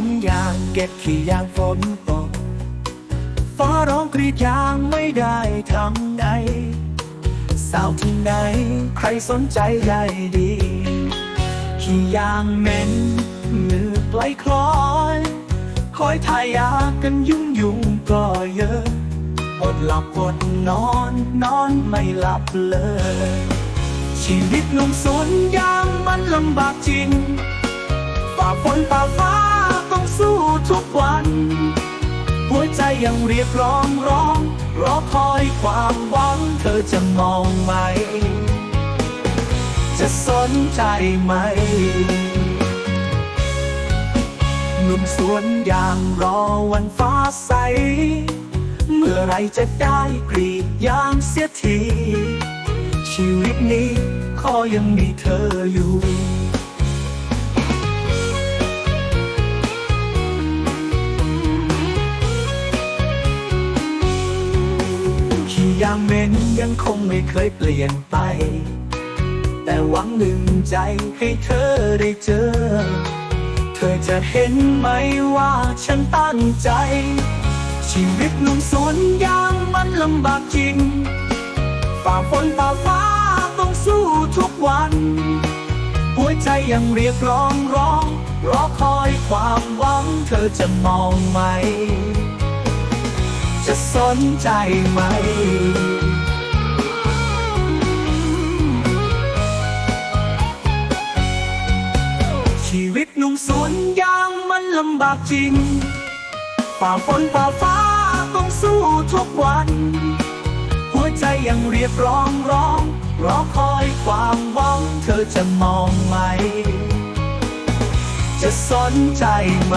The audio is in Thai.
นยางเก็บขี้ยางฝนตกฟ้าร้องกรีดยางไม่ได้ทำไงสาวที่ไหนใครสนใจใหญ่ดีขี้ยางเหม็นมือไกลคล้อยคอยทายากันยุ่งยุ่งก็เยอะอดหลับอดนอนนอนไม่หลับเลย ชีวิตหนุ่มสวนยางมันลำบากจริงฝ่าฝนฝ่า ใจยังเรียกร้องร้องรอคอยความหวังเธอจะมองไหม จะสนใจไหมหนุ่มสวนยางรอวันฟ้าใส เมื่อไรจะได้กรีดยางเสียที ชีวิตนี้ขอยังมีเธออยู่ ยางเหม็นยังคงไม่เคยเปลี่ยนไป แต่หวังหนึ่งใจให้เธอได้เจอ เธอจะเห็นไหมว่าฉันตั้งใจ ชีวิตหนุ่มสวนยางมันลำบากจริงฝ่าฝนฝ่าฟ้าต้องสู้ทุกวัน หัวใจยังเรียกร้องร้องรอคอยความหวังเธอจะมองไหม จะสนใจไหม ชีวิตหนุ่มสวนยางมันลำบากจริงฝ่าฝนฝ่าฟ้าต้องสู้ทุกวัน หัวใจยังเรียกร้องร้องรอคอยความหวังเธอจะมองไหม จะสนใจไหม